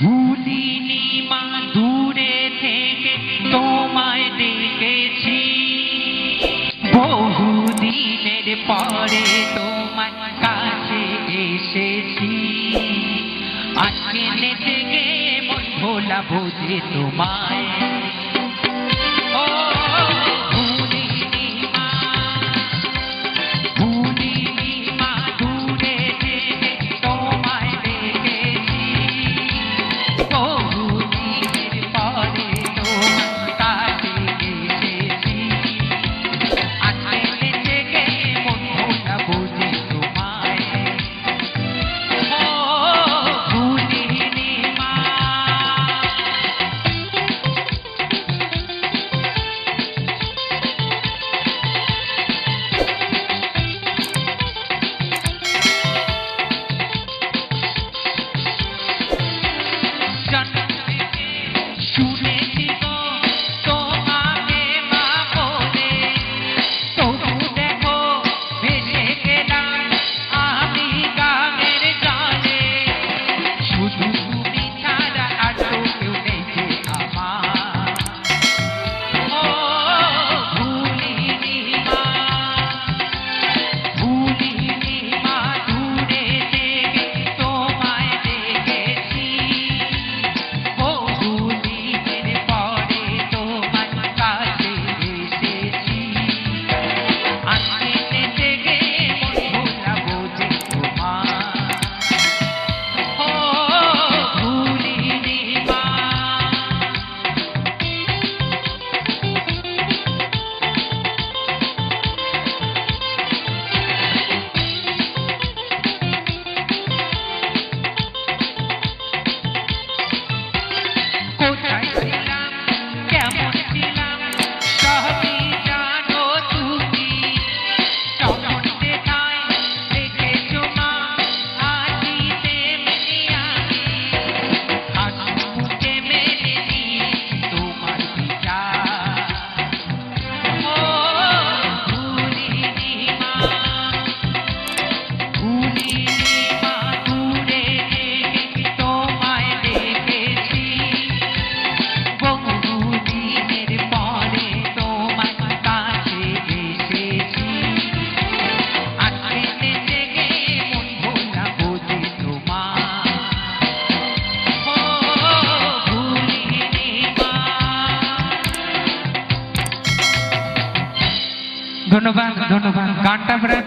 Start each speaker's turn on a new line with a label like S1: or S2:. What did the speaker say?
S1: ভুলিনি মা, দূরে থেকে তোমায় দেখেছি। বহুদিনের পরে কাছে এসেছি। আজকে নেতে গে ভোলা বোঝে তোমায় ধন্যবাদ ধন্যবাদ। গানটা প্রায়